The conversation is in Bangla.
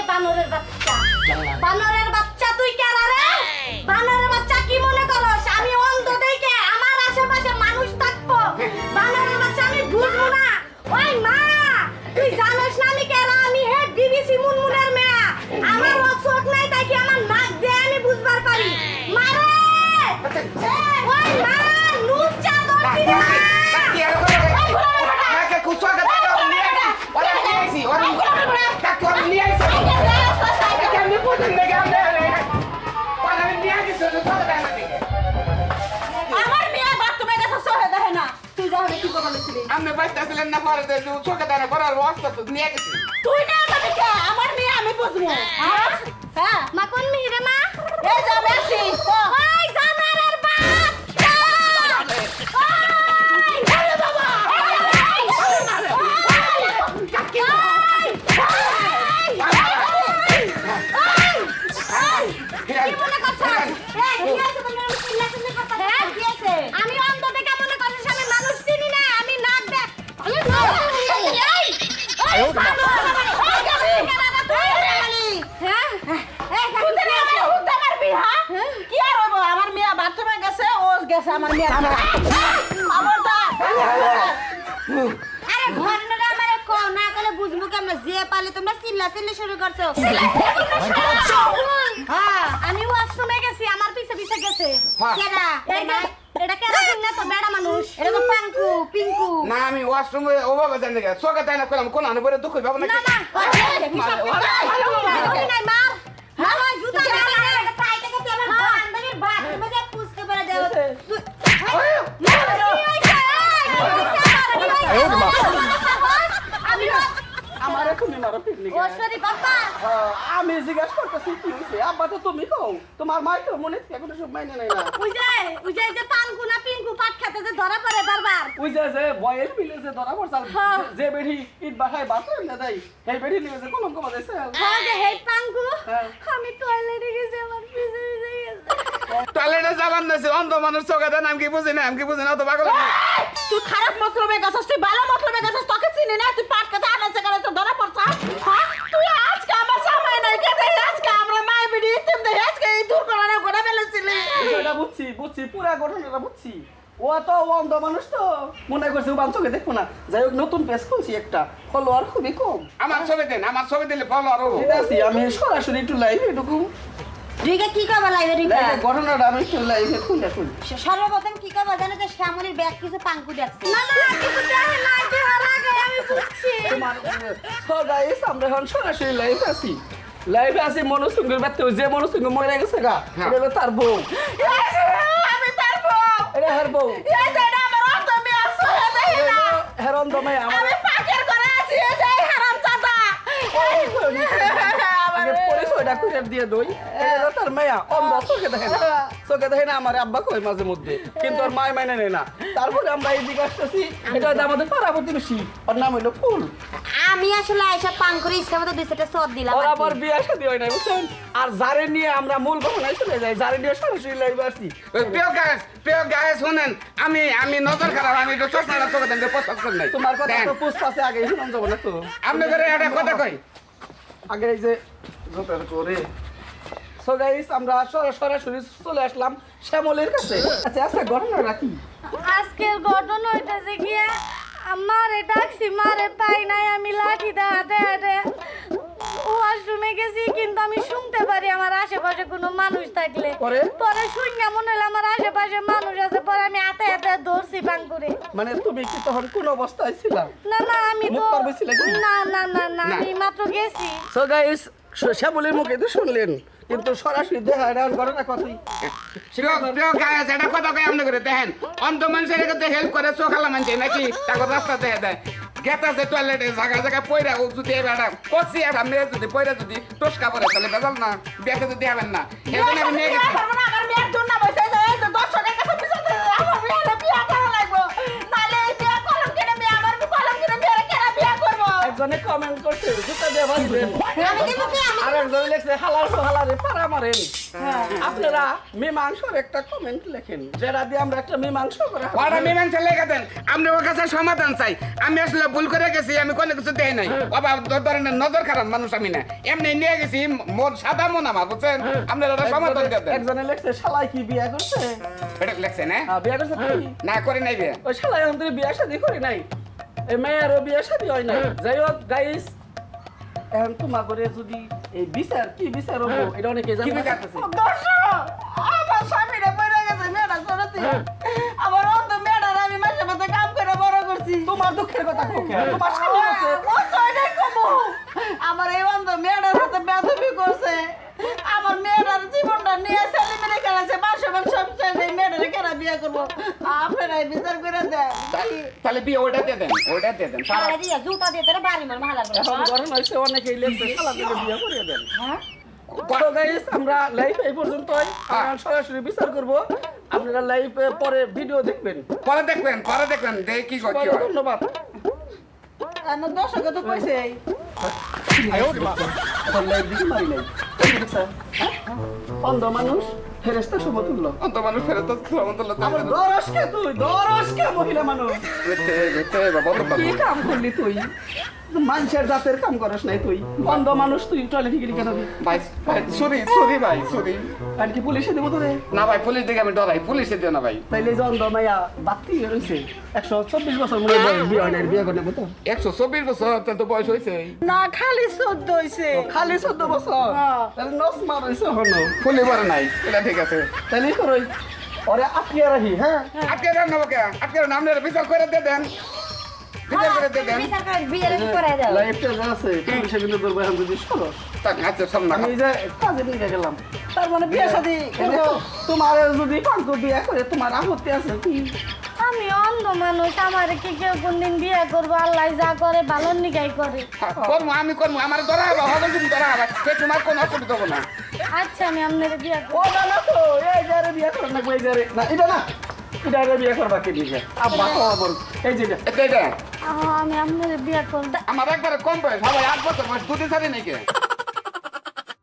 ওই বানরের বাচ্চা। বানরের বাচ্চা তুই কেরা রে বানরের বাচ্চা কি মনে করস? আমি অন্ধ দেখে আমার আশেপাশে মানুষ থাকব। বানরের বাচ্চা আমি বুঝব না। ওই মা তুই জানোস করবার বাচ্চা ছিলেন না পরে চোখে তারা করার অস্ত নিয়ে গেছি। তুই না আমার মেয়ে আমি ও আমার মেয়ে খবরদার। আরে ঘটনাটা আমারে কো না গেলে বুঝব কেমন? যে পালে তোমরা চিল্লা চিল্লি শুরু করছ। হ্যাঁ আমি ওয়াশরুমে গেছি আমার পিছে পিছে গেছে। হ্যাঁ। কেডা? এটা এটা কেডা না তো বেড়া মানুষ। এটা তো পাঙ্কু পিঙ্কু। না আমি ওয়াশরুমে ওভাবে জানি না চোখে দাঁড়া করলাম কোন বলে দুঃখ পাবো না না আমি জিজ্ঞাসা করতেছি কি হয়েছে আব্বা তো তুমি কও তোমার মাই তো মনে থেকে কোনো সব মাইনে নাই না। ওই যে ওই যে যে পাঙ্কু না পিঙ্কু পাট খেতে যে ধরা পড়ে বারবার। ওই যে যে বয়েল মিলে যে ধরা পড়ছাল হ্যাঁ। যে বেড়ি ইট বাসায় বাসা না দেয় সেই বেড়ি নিয়ে যে কলম কমা যাইছে হ্যাঁ যে হেই পাঙ্কু হ্যাঁ। আমি টয়লেটে গেছি আমার পিছে পিছে গেছে। টয়লেটে যাবার না অন্ধ মানুষ চোখে দেন আমি কি বুঝি না আমি কি বুঝি না তো পাগল তুই খারাপ মতলবে গেছিস তুই ভালো মতলবে গেছিস তোকে চিনি না তুই বিষয়টা বুঝছি বুঝছি পুরা ঘটনাটা বুঝছি। ও তো অন্ধ মানুষ তো। মনে করছে ও বাঞ্চকে দেখব না। যাই হোক নতুন পেজ খুলছি একটা। ফলোয়ার খুবই কম। আমার ছবি দেন আমার ছবি দিলে ফলো আর হব। ঠিক আছে আমি সরাসরি একটু লাইভে এটুকু রিকা কি করবা লাইভে রিকা ঘটনাটা আমি একটু লাইভে খুলে খুলি। সর্বপ্রথম কি করবা জানো যে শ্যামলির ব্যাগ কিছু পাঙ্কু দেখছে। না না কিছু দেখে না দেখার আগে আমি বুঝছি। তোমার তো গাইস আমরা এখন সরাসরি লাইভে আছি। লাইভে আছি মনোসুঙ্গের যে মনোসুঙ্গ মরে গেছে গা। হ্যাঁ। এটা হলো তার বউ। আমি তার বউ। এটা হের বউ। এই যে এটা আমার অন্ত মেয়ে সহে দেই না। হেরন দমে আমার পাকের করে আছি এই যে হারাম চাদা। আগে পরিচয়টা খুঁজে দিয়ে দই। এটা তার মায়া অন্ধ চোখে দেখে না। চোখে দেখে না আমার আব্বা কই মাঝে মধ্যে। কিন্তু ওর মায় মাইনে নেয় না। তারপরে আমরা এই দিকে আসতেছি। এটা আমাদের পাড়া প্রতিবেশী ওর নাম হলো ফুল। আমি আসলে আয়সা পাঙ্কুর ইচ্ছা মতো দুই সেটা সদ দিলাম ওর। আবার বিয়ে শাদী হয় না বুঝছেন? আর যারে নিয়ে আমরা মূল ঘটনায় চলে যাই যারে নিয়ে সরাসরি লাইভে ওই প্রিয় গায়েস প্রিয় গায়েস শুনেন আমি আমি নজর খারাপ আমি একটু চশমাটা চোখে দেন প্রস্তাব করি নাই। তোমার কথা। তো পুষ্পাসে আগে শুনাম যাব না তো। আপনি করে একটা কথা কই? আগে এই যে জোতার করে। সো গাইস আমরা সরা- সরাসরি চলে আসলাম শ্যামলের কাছে। আচ্ছা আচ্ছা ঘটনাটা কি? আজকের ঘটনা হইতেছে গিয়া আমার ডাকছি মারে পাই নাই আমি লাঠি হাতে হাতে ওয়াশরুমে গেছি কিন্তু আমি শুনতে পারি আমার আশেপাশে কোনো মানুষ থাকলে। পরে? পরে শুনে মনে হলো আমার আশেপাশে মানুষ আছে পরে আমি হাতে হাতে ধরছি করে মানে তুমি কি তখন কোন অবস্থায় ছিলা? না না আমি তো না না না না। আমি মাত্র গেছি। সো গাইস শ্যামলের মুখে তো শুনলেন কিন্তু সরাসরি দেখা এটা ঘটনা কথাই। একটা কথা কই আপনি করে দেখেন। অন্ধ মানুষের কাছে হেল্প করে চোখালা নাকি? তাকে রাস্তা দেখে দেয়। গেতাছে টয়লেটে জায়গা জায়গা পয়রা ও যদি এবার কষি একটা মেয়ে যদি পয়রা যদি টসকা পরে তাহলে বেজাল না বেঁচে যদি হবেন না। এই আমি নিয়ে গেছি। একজনে কমেন্ট করছে জুতা দিয়ে বাঁচবেন আমি দিব কি? আমি আর একজনে লিখছে হালার হালারে পাড়া মারেন। আপনারা মীমাংসর একটা কমেন্ট লেখেন যেটা দিয়ে আমরা একটা মীমাংস করা ওরা মীমাংসা লেগে দেন। আপনি ওর কাছে সমাধান চাই। আমি আসলে ভুল করে গেছি আমি কোনো কিছু দেই নাই। বাবা ধরেন নজর খারাপ মানুষ আমি না। এমনি নিয়ে গেছি মন সাদা মন আমার বুঝছেন? আপনারা ওটা সমাধান দিয়ে দেন। একজনে লিখছে শালাই কি বিয়ে করছে? এটা লেখছে না? হ্যাঁ, বিয়ে করছে না করে নাই বিয়ে। ওই শালাই আমাদের বিয়ে শাদি করি নাই। মেয়েরও বিয়ে শাদি হয় নাই? যাই হোক গাইস এখন তোমার করে যদি এই বিচার কি বিচার হব এটা অনেকে জানতে চাইতেছে। আমার স্বামীরা পড়ে গেছে মেয়েটা চলেছে আমার অন্ত আমি মাসে মাসে কাম করে বড় করছি। তোমার দুঃখের কথা কোকে তোমার স্বামী আছে। অন্ত এটাই কমু। আমার এই অন্ধ মেয়েটার বেদবি করছে। তাহলে বিয়ে ওটা দিয়ে দেন ওটা দিয়ে দেন শালা দিয়া জুতা দিয়ে তোরে বাড়ি মার করে এখন ঘরে নইছে অনেকেই লিখছে শালা থেকে বিয়ে করিয়ে দেন। হ্যাঁ? তো গাইস আমরা লাইভ এই পর্যন্তই। আমরা সরাসরি বিচার করব। আপনারা লাইভ পরে ভিডিও দেখবেন। পরে দেখবেন পরে দেখবেন দেখি কি ধন্যবাদ। আমার দর্শকে তো কইছে এখন লাইভ দিকে মারি নাই। হ্যাঁ? অন্ধ মানুষ। ফেরেস্তা সমতুল্য অন্ত মানুষ ফেরত তো সমতুল্য আমার দরসকে তুই দরসকে মহিলা মানুষ। কি কাম করলি তুই? মানুষের জাতের কাম করস নাই তুই। অন্ধ মানুষ তুই টয়লেট গেলি কেন ভাই সরি সরি ভাই সরি আর কি পুলিশে দেবো তোরে? না ভাই পুলিশ দেখে আমি ডরাই পুলিশে দিও না ভাই। তাইলে যে অন্ধ মাইয়া বাত্তি রয়েছে একশো চব্বিশ বছর মনে হয় বয়স, বিয়ে হয় বিয়ে করে তো একশো চব্বিশ বছর তাহলে তো বয়স হয়েছে না খালি চোদ্দ হইছে। খালি চোদ্দ বছর? হ্যাঁ। তাহলে নস মার হয়েছে হন ফুলি বড় নাই এটা ঠিক আছে। তাহলে করই ওরে আটকে রাখি হ্যাঁ? না নাম নিয়ে বিচার করে দিয়ে দেন। বিচার করে দিয়ে দেন। বিচার করে বিয়ে করে দাও লাইফটা যা আছে পুলিশে কিন্তু ধরবো এখন যদি আচ্ছা সব না। আমি এই যে কাজে নিয়ে গেলাম তার মানে তোমার যদি বিয়ে করে তোমার আপত্তি আছে কি? আমি অন্ধ মানুষ আমার কি কেউ কোনদিন বিয়ে করব? আল্লাহ যা করে ভালো নিগাই করে। করব আমি করব আমার ধরা হবে হবে তুমি ধরা হবে সে তোমার কোনো অসুবিধা হবে না। আমি আপনার বিয়ে ও না না তো এই যারে বিয়ে করো না এই যারে না এটা না এটা আরে করবা কি দিকে আব্বা খাওয়া এই যে এটা। এটা এটা। আমি আপনার বিয়ে করব। আমার একবারে কম বয়স সবাই আট বছর বয়স দুটি সারি নাকি?